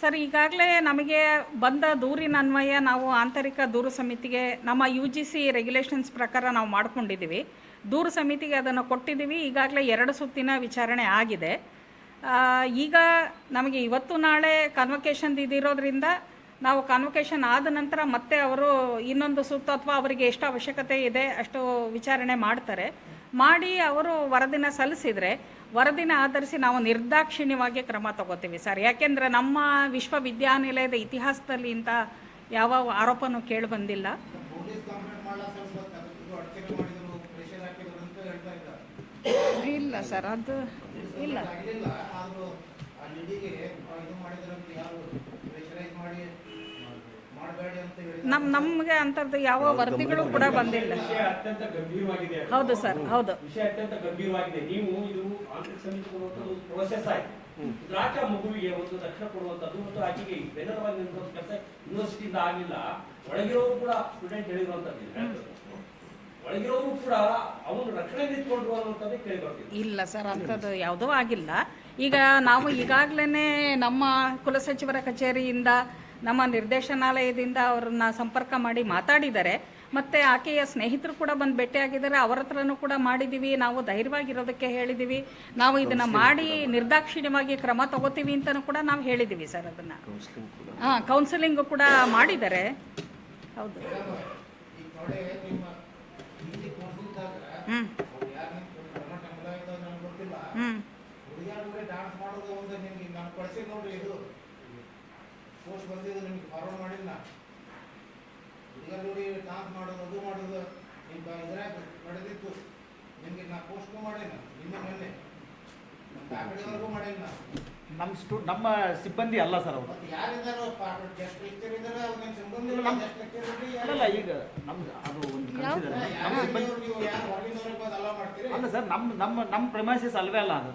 Sir, ಈಗಾಗಲೇ ನಮಗೆ ಬಂದ ದೂರಿನ ಅನ್ವಯ ನಾವು ಆಂತರಿಕ ದೂರು ಸಮಿತಿಗೆ, ನಮ್ಮ ಯು ಜಿ ಸಿ ರೆಗ್ಯುಲೇಷನ್ಸ್ ಪ್ರಕಾರ ನಾವು ಮಾಡಿಕೊಂಡಿದ್ದೀವಿ. ದೂರು ಸಮಿತಿಗೆ ಅದನ್ನು ಕೊಟ್ಟಿದ್ದೀವಿ. ಈಗಾಗಲೇ ಎರಡು ಸುತ್ತಿನ ವಿಚಾರಣೆ ಆಗಿದೆ. ಈಗ ನಮಗೆ ಇವತ್ತು ನಾಳೆ ಕನ್ವೊಕೇಶನ್ ಇದಿರೋದ್ರಿಂದ ನಾವು ಕನ್ವೊಕೇಶನ್ ಆದ ನಂತರ ಮತ್ತೆ ಅವರು ಇನ್ನೊಂದು ಸುತ್ತು ಅಥವಾ ಅವರಿಗೆ ಎಷ್ಟು ಅವಶ್ಯಕತೆ ಇದೆ ಅಷ್ಟು ವಿಚಾರಣೆ ಮಾಡ್ತಾರೆ. ಮಾಡಿ ಅವರು ವರದಿನ ಸಲ್ಲಿಸಿದರೆ, ವರದಿನ ಆಧರಿಸಿ ನಾವು ನಿರ್ದಾಕ್ಷಿಣ್ಯವಾಗಿ ಕ್ರಮ ತಗೋತೀವಿ ಸರ್. ಯಾಕೆಂದರೆ ನಮ್ಮ ವಿಶ್ವವಿದ್ಯಾನಿಲಯದ ಇತಿಹಾಸದಲ್ಲಿ ಇಂಥ ಯಾವ ಆರೋಪನೂ ಕೇಳಿ ಬಂದಿಲ್ಲ. ಪೊಲೀಸ್ ಕಂಪ್ಲೇಂಟ್ ಮಾಡ್ಲಾಕ ಸ್ವಲ್ಪ ಅದಕ್ಕೆ ಅಡಚಣೆ ಮಾಡಿದ್ರು ಪ್ರೆಷರ್ ಹಾಕಿದ್ರು ಅಂತ ಹೇಳ್ತಾ ಇದ್ದಾರೆ ಇಲ್ಲ ಸರ್ ಅದು ಇಲ್ಲ ಆಗಲಿಲ್ಲ ಆದ್ರೂ ನಮ್ಗೆ ಲೇಡಿಗೆ ಇದು ಮಾಡಿದ್ರಂತ ಯಾರು ಪ್ರೆಷರೈಸ್ ಮಾಡಿ ಮಾಡಬೇಡಿ ಅಂತ ಹೇಳಿ ನಮ್ಮ ನಮಗೆ ಅಂಥದ್ದು ಯಾವ ವರದಿಗಳು ಕೂಡ ಬಂದಿಲ್ಲ. ಅತ್ಯಂತ ಗಂಭೀರವಾಗಿದೆ. ಹೌದು ಸರ್ ಹೌದು. ವಿಷಯ ಅತ್ಯಂತ ಗಂಭೀರವಾಗಿದೆ. ನೀವು ಇದು ಆಂತರಿಕ ಸಮಿತಿ ಕೊಡುವಂಥದ್ದು ಪ್ರೋಸೆಸ್ ಆಯ್ತು. ಇದ್ರಾಚೆ ಮಗುವಿಗೆ ಒಂದು ರಕ್ಷಣೆ ಕೊಡುವಂಥದ್ದು ಮತ್ತು ಆಕೆಗೆ ಬೆನ್ನರವಾಗಿ ನಿಂತ ಕೆಲಸ ಯೂನಿವರ್ಸಿಟಿಯಿಂದ ಆಗಲಿಲ್ಲ ಒಳಗಿರೋರು ಕೂಡ ಸ್ಟೂಡೆಂಟ್ ಹೇಳಿರುವಂಥದ್ದು ಇದು. ಹೇಳ್ತಾರೆ. ಒಳಗಿರೋರು ಕೂಡ ಅವನು ರಕ್ಷಣೆ ನಿಂತ್ಕೊಂಡ್ರು ಅನ್ನುವಂಥದ್ದೇ ಕೇಳಿ ಬರ್ತಿದೆ ಇಲ್ಲ ಸರ್ ಅಂಥದ್ದು ಯಾವುದೂ ಆಗಿಲ್ಲ. ಈಗ ನಾವು ಈಗಾಗಲೇ ನಮ್ಮ ಕುಲಸಚಿವರ ಕಚೇರಿಯಿಂದ ನಮ್ಮ ನಿರ್ದೇಶನಾಲಯದಿಂದ ಅವ್ರನ್ನ ಸಂಪರ್ಕ ಮಾಡಿ ಮಾತಾಡಿದ್ದಾರೆ. ಮತ್ತು ಆಕೆಯ ಸ್ನೇಹಿತರು ಕೂಡ ಬಂದು ಭೇಟಿಯಾಗಿದ್ದಾರೆ ಅವರ ಹತ್ರನೂ ಕೂಡ ಮಾಡಿದ್ದೀವಿ ನಾವು ಧೈರ್ಯವಾಗಿರೋದಕ್ಕೆ ಹೇಳಿದ್ದೀವಿ ನಾವು ಇದನ್ನು ಮಾಡಿ ನಿರ್ದಾಕ್ಷಿಣ್ಯವಾಗಿ ಕ್ರಮ ತಗೋತೀವಿ ಅಂತಲೂ ಕೂಡ ನಾವು ಹೇಳಿದ್ದೀವಿ ಸರ್ ಅದನ್ನು. ಹಾಂ ಕೌನ್ಸಿಲಿಂಗು ಕೂಡ ಮಾಡಿದ್ದಾರೆ. ಹೌದು. ಹ್ಞೂ ಹ್ಞೂ ಪೋಸ್ಟ್ ಬಂದಿದ್ದು ನಿಮ್ಗೆ ಫಾರ್ವರ್ಡ್ ಮಾಡಿಲ್ಲ. ನೋಡಿ ಡಾನ್ಸ್ ಮಾಡೋದು ಅದು ಮಾಡೋದು ನಿಮ್ಮ ಇದ್ರಾಗ ನಡೆದಿತ್ತು. ನಿಮಗೆ ನಾ ಪೋಸ್ಟು ಮಾಡಿಲ್ಲ ನಿನ್ನೆ ಮೊನ್ನೆ. ಕಡೆವರೆಗೂ ಮಾಡಿಲ್ಲ. ನಮ್ಮ ಸ್ಟೂ ನಮ್ಮ ಸಿಬ್ಬಂದಿ ಅಲ್ಲ ಸರ್ ಅವರು. ಯಾರಿದ್ದಾರೋ ಜಸ್ಟ್ ಲೆಕ್ಚರ್ ಇದ್ದಾರೆ ಲೆಕ್ಚರ್ ಇರಲಿ. ಅಲ್ಲ ಈಗ ನಮ್ದು ಅದು ಒಂದು ನಮ್ಮ ಸಿಬ್ಬಂದಿ ನೀವು ಯಾರು ಹೊರಗಿನವ್ರಿಗೆ ಬಂದು ಅಲ್ಲ ಮಾಡ್ತೀರಿ? ಅಲ್ಲ ಸರ್ ನಮ್ಮ ನಮ್ಮ ನಮ್ಮ ಪ್ರೈಮೈಸಸ್ ಅಲ್ವೇ ಅಲ್ಲ ಅದು.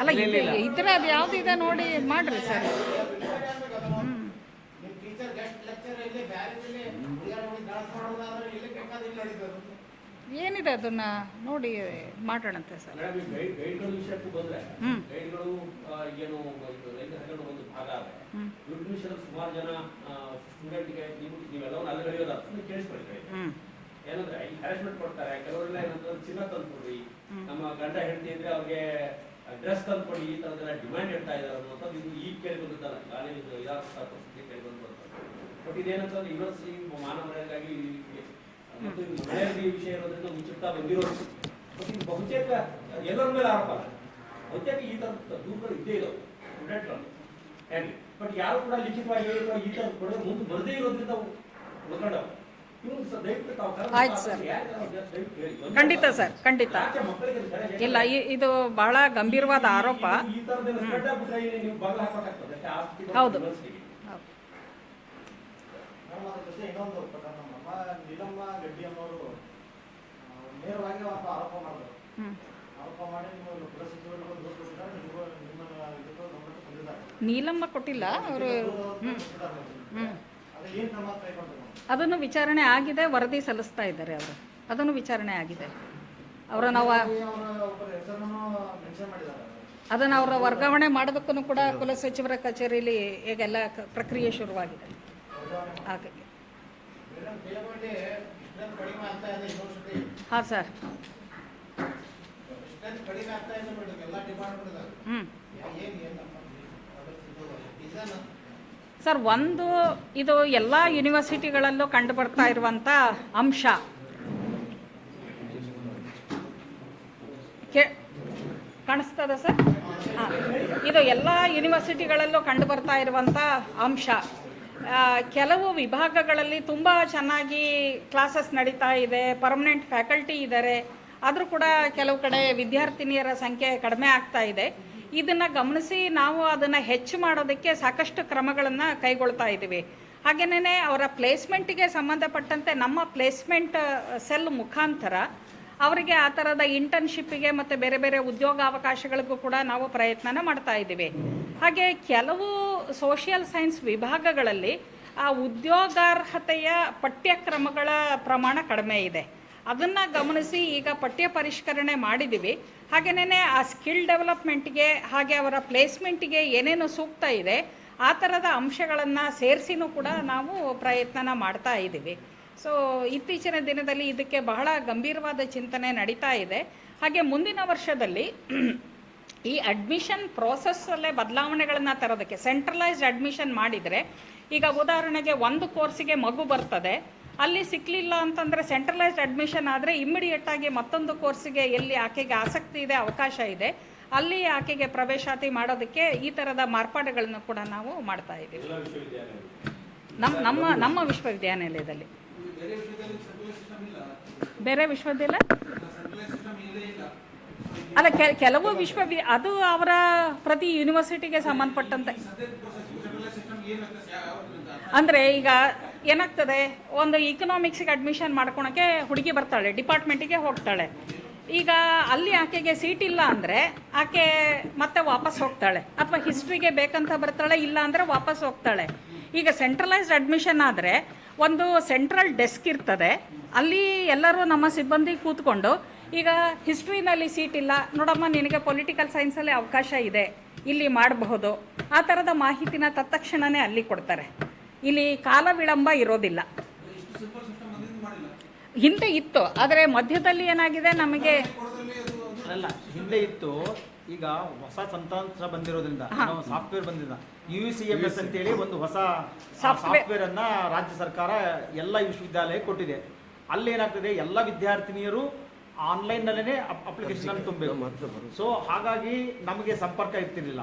ಅಲ್ಲ ಇಲ್ಲ, ಇದು ಇಲ್ಲ. ಇದ್ರೆ ಅದು ಯಾವುದಿದೆ ನೋಡಿ ಮಾಡ್ರಿ ಸರ್. ಏನಿದೆ ಅದನ್ನ ನೋಡಿ ಮಾಡೋಣಂತೆ ಸರ್. ಇದು. ಹ್ಞೂ ಏನಂದ್ರೆ ಹ್ಯಾರಾಸ್ಮೆಂಟ್ ಕೊಡ್ತಾರೆ. ಕೆಲವರೆಲ್ಲ ಏನಂದ್ರೆ ಚಿನ್ನ ತಂದ್ಕೊಡಿ. ನಮ್ಮ ಗಂಡ ಹೆಂಡತಿ ಇದ್ರೆ ಅವ್ರಿಗೆ ಡ್ರೆಸ್ ತಂದ್ಕೊಡಿ ಈ ತರದೆಲ್ಲ ಡಿಮ್ಯಾಂಡ್ ಇಡ್ತಾ ಇದಾರೆ ಅನ್ನೋದು ಇದು ಈಗ ಕೇಳಿ ಬಂದಿದ್ದಲ್ಲ ಕಾಲೇಜ್ ಇದು ಇದಾದ ಪರಿಸ್ಥಿತಿ ಕೇಳಿ ಬಟ್ ಇದೇನಂತಂದ್ರೆ ಯೂನಿವರ್ಸಿಟಿ ಮಾನವ ಮತ್ತು ಇದು ಮಹಿಳೆಯರಿಗೆ ಈ ವಿಷಯ ಇರೋದ್ರಿಂದ ಮುಚ್ಚುತ್ತಾ ಬಂದಿರೋದು ಬಟ್ ಇದು ಬಹುತೇಕ ಎಲ್ಲರ ಮೇಲೆ ಆರೋಪ ಅಲ್ಲ. ಬಹುತೇಕ ಈ ತರ ದೂರುಗಳು ಇದ್ದೇ ಇದಾವೆ. ಬಟ್ ಯಾರು ಕೂಡ ಲಿಖಿತವಾಗಿ ಹೇಳಿರೋ ಈ ತರ ಕೊಡೋದು ಮುಂದೆ ಬರದೇ ಇರೋದ್ರಿಂದ ಉಳ್ಕೊಂಡವು ಆಯ್ತು ಸರ್. ಖಂಡಿತ ಸರ್, ಖಂಡಿತ? ಇಲ್ಲ ಇದು ಬಹಳ ಗಂಭೀರವಾದ ಆರೋಪ ಹೌದು. ನೀಲಮ್ಮ ಕೊಟ್ಟಿಲ್ಲ, ಅವರು ಹ್ಞೂ ಹ್ಞೂ ಅದನ್ನು ವಿಚಾರಣೆ ಆಗಿದೆ, ವರದಿ ಸಲ್ಲಿಸ್ತಾ ಇದ್ದಾರೆ ಅವರು. ಅದನ್ನು ವಿಚಾರಣೆ ಆಗಿದೆ. ಅವರ ನಾವು ಅದನ್ನು ಅವರ ವರ್ಗಾವಣೆ ಮಾಡೋದಕ್ಕೂ ಕೂಡ ಕುಲ ಸಚಿವರ ಕಚೇರಿಯಲ್ಲಿ ಈಗೆಲ್ಲ ಪ್ರಕ್ರಿಯೆ ಶುರುವಾಗಿದೆ. ಹಾಗಾಗಿ. ಹಾಂ, ಸರ್. ಹ್ಞೂ ಸರ್, ಒಂದು ಇದು ಎಲ್ಲ ಯೂನಿವರ್ಸಿಟಿಗಳಲ್ಲೂ ಕಂಡು ಬರ್ತಾ ಇರುವಂಥ ಅಂಶ. ಕೇ, ಕಾಣಿಸ್ತದ ಸರ್? ಇದು ಎಲ್ಲ ಯೂನಿವರ್ಸಿಟಿಗಳಲ್ಲೂ ಕಂಡು ಬರ್ತಾ ಇರುವಂಥ ಅಂಶ ಕೆಲವು ವಿಭಾಗಗಳಲ್ಲಿ ತುಂಬ ಚೆನ್ನಾಗಿ ಕ್ಲಾಸಸ್ ನಡೀತಾ ಇದೆ ಪರ್ಮನೆಂಟ್ ಫ್ಯಾಕಲ್ಟಿ ಇದ್ದಾರೆ ಆದರೂ ಕೂಡ ಕೆಲವು ಕಡೆ ವಿದ್ಯಾರ್ಥಿನಿಯರ ಸಂಖ್ಯೆ ಕಡಿಮೆ ಆಗ್ತಾ ಇದೆ. ಇದನ್ನು ಗಮನಿಸಿ ನಾವು ಅದನ್ನು ಹೆಚ್ಚು ಮಾಡೋದಕ್ಕೆ ಸಾಕಷ್ಟು ಕ್ರಮಗಳನ್ನು ಕೈಗೊಳ್ತಾ ಇದ್ದೀವಿ. ಹಾಗೆಯೇ ಅವರ ಪ್ಲೇಸ್ಮೆಂಟಿಗೆ ಸಂಬಂಧಪಟ್ಟಂತೆ ನಮ್ಮ ಪ್ಲೇಸ್ಮೆಂಟ್ ಸೆಲ್ ಮುಖಾಂತರ ಅವರಿಗೆ ಆ ಥರದ ಇಂಟರ್ನ್ಶಿಪ್ಪಿಗೆ ಮತ್ತು ಬೇರೆ ಬೇರೆ ಉದ್ಯೋಗಾವಕಾಶಗಳಿಗೂ ಕೂಡ ನಾವು ಪ್ರಯತ್ನನ ಮಾಡ್ತಾ ಇದ್ದೀವಿ. ಹಾಗೆ ಕೆಲವು ಸೋಷಿಯಲ್ ಸೈನ್ಸ್ ವಿಭಾಗಗಳಲ್ಲಿ ಆ ಉದ್ಯೋಗಾರ್ಹತೆಯ ಪಠ್ಯಕ್ರಮಗಳ ಪ್ರಮಾಣ ಕಡಿಮೆ ಇದೆ. ಅದನ್ನು ಗಮನಿಸಿ ಈಗ ಪಠ್ಯ ಪರಿಷ್ಕರಣೆ ಮಾಡಿದ್ದೀವಿ ಹಾಗೆಯೇ ಆ ಸ್ಕಿಲ್ ಡೆವಲಪ್ಮೆಂಟ್ಗೆ ಹಾಗೆ ಅವರ ಪ್ಲೇಸ್ಮೆಂಟ್ಗೆ ಏನೇನು ಸೂಕ್ತ ಇದೆ, ಆ ಥರದ ಅಂಶಗಳನ್ನು ಸೇರಿಸಿನೂ ಕೂಡ ನಾವು ಪ್ರಯತ್ನನ ಮಾಡ್ತಾ ಇದ್ದೀವಿ ಸೊ ಇತ್ತೀಚಿನ ದಿನದಲ್ಲಿ ಇದಕ್ಕೆ ಬಹಳ ಗಂಭೀರವಾದ ಚಿಂತನೆ ನಡೀತಾ ಇದೆ. ಹಾಗೆ ಮುಂದಿನ ವರ್ಷದಲ್ಲಿ ಈ ಅಡ್ಮಿಷನ್ ಪ್ರೋಸೆಸ್ಸಲ್ಲೇ ಬದಲಾವಣೆಗಳನ್ನು ತರೋದಕ್ಕೆ, ಸೆಂಟ್ರಲೈಸ್ಡ್ ಅಡ್ಮಿಷನ್ ಮಾಡಿದರೆ ಈಗ ಉದಾಹರಣೆಗೆ ಒಂದು ಕೋರ್ಸಿಗೆ ಮಗು ಬರ್ತದೆ. ಅಲ್ಲಿ ಸಿಕ್ಕಲಿಲ್ಲ ಅಂತಂದರೆ ಸೆಂಟ್ರಲೈಸ್ಡ್ ಅಡ್ಮಿಷನ್ ಆದರೆ ಇಮ್ಮಿಡಿಯೇಟಾಗಿ ಮತ್ತೊಂದು ಕೋರ್ಸಿಗೆ ಎಲ್ಲಿ ಆಕೆಗೆ ಆಸಕ್ತಿ ಇದೆ ಅವಕಾಶ ಇದೆ. ಅಲ್ಲಿ ಆಕೆಗೆ ಪ್ರವೇಶಾತಿ ಮಾಡೋದಕ್ಕೆ ಈ ಥರದ ಮಾರ್ಪಾಡುಗಳನ್ನು ಕೂಡ ನಾವು ಮಾಡ್ತಾ ಇದ್ದೀವಿ. ನಮ್ಮ ನಮ್ಮ ನಮ್ಮ ವಿಶ್ವವಿದ್ಯಾನಿಲಯದಲ್ಲಿ. ಬೇರೆ ವಿಶ್ವವಿದ್ಯಾಲಯ? ಅಲ್ಲ ಕೆಲವು ವಿಶ್ವವಿ ಅದು ಅವರ ಪ್ರತಿ ಯೂನಿವರ್ಸಿಟಿಗೆ ಸಂಬಂಧಪಟ್ಟಂತೆ. ಅಂದರೆ ಈಗ ಏನಾಗ್ತದೆ? ಒಂದು ಇಕನಾಮಿಕ್ಸಿಗೆ ಅಡ್ಮಿಷನ್ ಮಾಡ್ಕೊಳಕ್ಕೆ ಹುಡುಗಿ ಬರ್ತಾಳೆ ಡಿಪಾರ್ಟ್ಮೆಂಟಿಗೆ ಹೋಗ್ತಾಳೆ. ಈಗ ಅಲ್ಲಿ ಆಕೆಗೆ ಸೀಟ್ ಇಲ್ಲ ಅಂದರೆ ಆಕೆ ಮತ್ತೆ ವಾಪಸ್ ಹೋಗ್ತಾಳೆ. ಅಥವಾ ಹಿಸ್ಟ್ರಿಗೆ ಬೇಕಂತ ಬರ್ತಾಳೆ, ಇಲ್ಲ ಅಂದರೆ ವಾಪಸ್ ಹೋಗ್ತಾಳೆ. ಈಗ ಸೆಂಟ್ರಲೈಸ್ಡ್ ಅಡ್ಮಿಷನ್ ಆದರೆ ಒಂದು ಸೆಂಟ್ರಲ್ ಡೆಸ್ಕ್ ಇರ್ತದೆ. ಅಲ್ಲಿ ಎಲ್ಲರೂ ನಮ್ಮ ಸಿಬ್ಬಂದಿ ಕೂತ್ಕೊಂಡು, ಈಗ ಹಿಸ್ಟ್ರಿನಲ್ಲಿ ಸೀಟ್ ಇಲ್ಲ. ನೋಡಮ್ಮ, ನಿನಗೆ ಪೊಲಿಟಿಕಲ್ ಸೈನ್ಸಲ್ಲಿ ಅವಕಾಶ ಇದೆ. ಇಲ್ಲಿ ಮಾಡಬಹುದು. ಆ ಥರದ ಮಾಹಿತಿನ ತತ್ಕ್ಷಣವೇ ಅಲ್ಲಿ ಕೊಡ್ತಾರೆ. ಇಲ್ಲಿ ಕಾಲ ವಿಳಂಬ ಇರೋದಿಲ್ಲ. ಹಿಂದೆ ಇತ್ತು ಆದರೆ ಮಧ್ಯದಲ್ಲಿ ಏನಾಗಿದೆ ನಮಗೆ ಅಲ್ಲ ಹಿಂದೆ ಇತ್ತು ಈಗ ಹೊಸ ತಂತ್ರಾಂಶ ಬಂದಿರೋದ್ರಿಂದ ಸಾಫ್ಟ್ವೇರ್ ಬಂದಿಲ್ಲ ಯು ಸಿ ಎಂ ಎಸ್ ಅಂತೇಳಿ ಒಂದು ಹೊಸ. ಸಾಫ್ಟ್ವೇರ್ ಅನ್ನ ರಾಜ್ಯ ಸರ್ಕಾರ ಎಲ್ಲ ವಿಶ್ವವಿದ್ಯಾಲಯ ಕೊಟ್ಟಿದೆ. ಅಲ್ಲಿ ಏನಾಗ್ತದೆ ಎಲ್ಲ ವಿದ್ಯಾರ್ಥಿನಿಯರು ಆನ್ಲೈನ್ ನಲ್ಲೇ ಅಪ್ಲಿಕೇಶನ್ ತುಂಬಬೇಕು ಸೊ ಹಾಗಾಗಿ ನಮಗೆ ಸಂಪರ್ಕ ಇರ್ತಿರ್ಲಿಲ್ಲ.